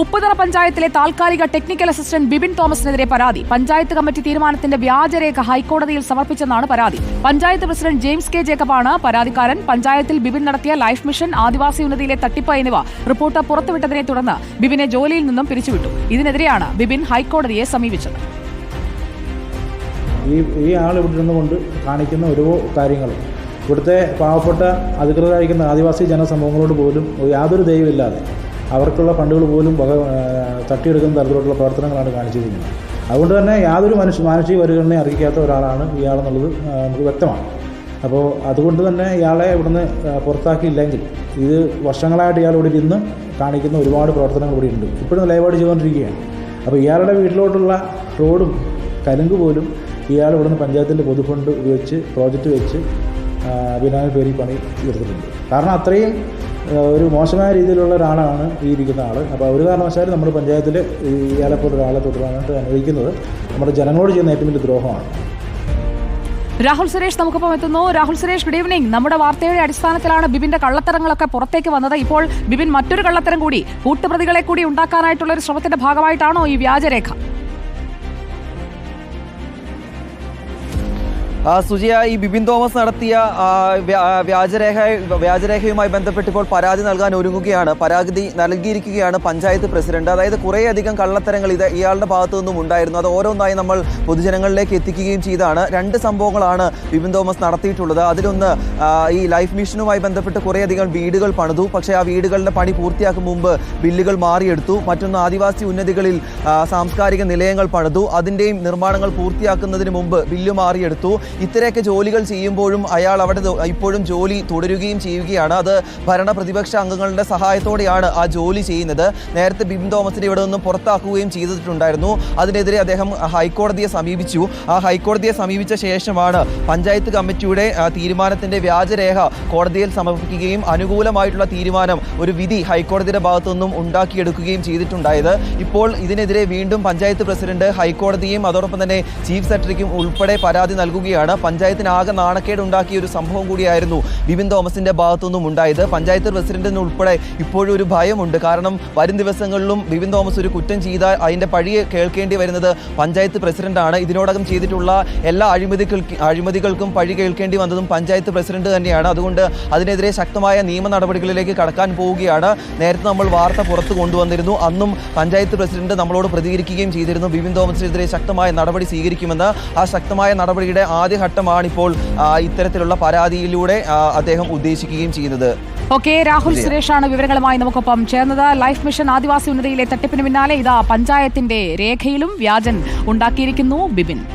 ഉപ്പുതറ പഞ്ചായത്തിലെ താൽക്കാലിക technical assistant Bibin തോമസിനെതിരെ പരാതി. പഞ്ചായത്ത് കമ്മിറ്റി തീരുമാനത്തിന്റെ വ്യാജരേഖ ഹൈക്കോടതിയിൽ സമർപ്പിച്ചെന്നാണ് പരാതി. പഞ്ചായത്ത് പ്രസിഡന്റ് ജെയിംസ് കെ ജേക്കബാണ് പരാതിക്കാരൻ. പഞ്ചായത്തിൽ ബിബിൻ നടത്തിയ ലൈഫ് മിഷൻ ആദിവാസി ഉന്നതിയിലെ തട്ടിപ്പ് എന്നിവ റിപ്പോർട്ട് പുറത്തുവിട്ടതിനെ തുടർന്ന് ബിബിനെ ജോലിയിൽ നിന്നും പിരിച്ചുവിട്ടു. ഇതിനെതിരെയാണ് ബിബിൻ ഹൈക്കോടതിയെ സമീപിച്ചത്. ഈ ഈ ആൾ ഇവിടെ ഇരുന്നുകൊണ്ട് കാണിക്കുന്ന ഓരോ കാര്യങ്ങൾ ഇവിടുത്തെ പാവപ്പെട്ട അധികൃതരായിരിക്കുന്ന ആദിവാസി ജനസമൂഹങ്ങളോട് പോലും യാതൊരു ദയവുമില്ലാതെ അവർക്കുള്ള ഫണ്ടുകൾ പോലും വക തട്ടിയെടുക്കുന്ന തരത്തിലുള്ള പ്രവർത്തനങ്ങളാണ് കാണിച്ചിരിക്കുന്നത്. അതുകൊണ്ട് തന്നെ യാതൊരു മനുഷ്യ മാനുഷിക പരിഗണനയും അറിയിക്കാത്ത ഒരാളാണ് ഇയാളെന്നുള്ളത് നമുക്ക് വ്യക്തമാണ്. അപ്പോൾ അതുകൊണ്ട് തന്നെ ഇയാളെ ഇവിടുന്ന് പുറത്താക്കിയില്ലെങ്കിൽ ഇത് വർഷങ്ങളായിട്ട് ഇയാളിവിടെ ഇരുന്ന് കാണിക്കുന്ന ഒരുപാട് പ്രവർത്തനങ്ങൾ ഇവിടെ ഉണ്ട്. ഇപ്പോഴും ലൈവായിട്ട് ചെയ്തുകൊണ്ടിരിക്കുകയാണ്. അപ്പോൾ ഇയാളുടെ വീട്ടിലോട്ടുള്ള റോഡും കലുങ്ക് പോലും ഇയാൾ ഇവിടുന്ന് പഞ്ചായത്തിന്റെ പൊതുഫണ്ട് ഉപയോഗിച്ച് പ്രോജക്റ്റ് വെച്ച് അഭിനയ പേരിൽ പണി തീർത്തിട്ടുണ്ട് കാരണം അത്രയും ഒരു മോശമായ രീതിയിലുള്ള ഒരാളാണ് ഈ ഇരിക്കുന്ന ആൾ അപ്പോൾ ഒരു കാരണവശാലും നമ്മുടെ പഞ്ചായത്തിൽ ഈ ഇയാളെപ്പോലെ ഒരാളെ തുടരാനായിട്ട് അനുവദിക്കുന്നത് നമ്മുടെ ജനങ്ങളോട് ചെയ്യുന്ന ഏറ്റവും വലിയ ദ്രോഹമാണ്. രാഹുൽ സുരേഷ് നമുക്കൊപ്പം എത്തുന്നു. രാഹുൽ സുരേഷ് ഗുഡ് ഈവനിംഗ് നമ്മുടെ വാർത്തയുടെ അടിസ്ഥാനത്തിലാണ് ബിബിന്റെ കള്ളത്തരങ്ങളൊക്കെ പുറത്തേക്ക് വന്നത്. ഇപ്പോൾ ബിബിൻ മറ്റൊരു കള്ളത്തരം കൂടി കൂട്ടുപ്രതികളെ കൂടി ഉണ്ടാക്കാനായിട്ടുള്ള ഒരു ശ്രമത്തിന്റെ ഭാഗമായിട്ടാണോ ഈ വ്യാജരേഖ? സുജിയ ഈ ബിബിൻ തോമസ് നടത്തിയ വ്യാജരേഖ വ്യാജരേഖയുമായി ബന്ധപ്പെട്ട് ഇപ്പോൾ പരാതി നൽകാൻ ഒരുങ്ങുകയാണ്. പരാതി നൽകിയിരിക്കുകയാണ് പഞ്ചായത്ത് പ്രസിഡന്റ്. അതായത് കുറേയധികം കള്ളത്തരങ്ങൾ ഇത് ഇയാളുടെ ഭാഗത്തു നിന്നും ഉണ്ടായിരുന്നു. അത് ഓരോന്നായി നമ്മൾ പൊതുജനങ്ങളിലേക്ക് എത്തിക്കുകയും ചെയ്താണ്. രണ്ട് സംഭവങ്ങളാണ് ബിബിൻ തോമസ് നടത്തിയിട്ടുള്ളത്. അതിലൊന്ന് ഈ ലൈഫ് മിഷനുമായി ബന്ധപ്പെട്ട് കുറേയധികം വീടുകൾ പണിതു. പക്ഷേ ആ വീടുകളുടെ പണി പൂർത്തിയാക്കും മുമ്പ് ബില്ലുകൾ മാറിയെടുത്തു. മറ്റൊന്ന് ആദിവാസി ഉന്നതികളിൽ സാംസ്കാരിക നിലയങ്ങൾ പണിതു. അതിന്റെയും നിർമ്മാണങ്ങൾ പൂർത്തിയാക്കുന്നതിന് മുമ്പ് ബില്ല് മാറിയെടുത്തു. ഇത്തരമൊക്കെ ജോലികൾ ചെയ്യുമ്പോഴും അയാൾ അവിടെ ഇപ്പോഴും ജോലി തുടരുകയും ചെയ്യുകയാണ്. അത് ഭരണ പ്രതിപക്ഷ അംഗങ്ങളുടെ സഹായത്തോടെയാണ് ആ ജോലി ചെയ്യുന്നത്. നേരത്തെ ബിം തോമസിനെ ഇവിടെ നിന്നും പുറത്താക്കുകയും ചെയ്തിട്ടുണ്ടായിരുന്നു. അതിനെതിരെ അദ്ദേഹം ഹൈക്കോടതിയെ സമീപിച്ചു. ആ ഹൈക്കോടതിയെ സമീപിച്ച ശേഷമാണ് പഞ്ചായത്ത് കമ്മിറ്റിയുടെ തീരുമാനത്തിന്റെ വ്യാജരേഖ കോടതിയിൽ സമർപ്പിക്കുകയും അനുകൂലമായിട്ടുള്ള തീരുമാനം ഒരു വിധി ഹൈക്കോടതിയുടെ ഭാഗത്തു നിന്നും ഉണ്ടാക്കിയെടുക്കുകയും ചെയ്തിട്ടുണ്ടായത്. ഇപ്പോൾ ഇതിനെതിരെ വീണ്ടും പഞ്ചായത്ത് പ്രസിഡന്റ് ഹൈക്കോടതിയും അതോടൊപ്പം തന്നെ ചീഫ് സെക്രട്ടറിക്കും ഉൾപ്പെടെ പരാതി നൽകുകയാണ്. പഞ്ചായത്തിന് ആകെ നാണക്കേട് ഉണ്ടാക്കിയ ഒരു സംഭവം കൂടിയായിരുന്നു ബിബിൻ തോമസിന്റെ ഭാഗത്തുനിന്നും ഉണ്ടായത്. പഞ്ചായത്ത് പ്രസിഡന്റിന് ഉൾപ്പെടെ ഇപ്പോഴും ഒരു ഭയമുണ്ട്. കാരണം വരും ദിവസങ്ങളിലും ബിബിൻ തോമസ് ഒരു കുറ്റം ചെയ്താൽ അതിന്റെ പഴി കേൾക്കേണ്ടി വരുന്നത് പഞ്ചായത്ത് പ്രസിഡന്റാണ്. ഇതിനോടകം ചെയ്തിട്ടുള്ള എല്ലാ അഴിമതികൾ അഴിമതികൾക്കും പഴി കേൾക്കേണ്ടി വന്നതും പഞ്ചായത്ത് പ്രസിഡന്റ് തന്നെയാണ്. അതുകൊണ്ട് അതിനെതിരെ ശക്തമായ നിയമ നടപടികളിലേക്ക് കടക്കാൻ പോവുകയാണ്. നേരത്തെ നമ്മൾ വാർത്ത പുറത്തു കൊണ്ടുവന്നിരുന്നു. അന്നും പഞ്ചായത്ത് പ്രസിഡന്റ് നമ്മളോട് പ്രതികരിക്കുകയും ചെയ്തിരുന്നു. ബിബിൻ തോമസിനെതിരെ ശക്തമായ നടപടി സ്വീകരിക്കുമെന്ന് ആ ശക്തമായ നടപടിയുടെ ആദ്യഘട്ടമാണ് ഇപ്പോൾ ആ, ഇത്തരത്തിലുള്ള പരാതിയിലൂടെ അദ്ദേഹം ഉദ്ദേശിക്കുകയും ചെയ്യുന്നത്. ഓക്കെ രാഹുൽ സുരേഷാണ് വിവരങ്ങളുമായി നമുക്കൊപ്പം ചേർന്നത്. ലൈഫ് മിഷൻ ആദിവാസി ഉന്നതിയിലെ തട്ടിപ്പിന് പിന്നാലെ ഇതാ പഞ്ചായത്തിന്റെ രേഖയിലും വ്യാജൻ ഉണ്ടാക്കിയിരിക്കുന്നു ബിബിൻ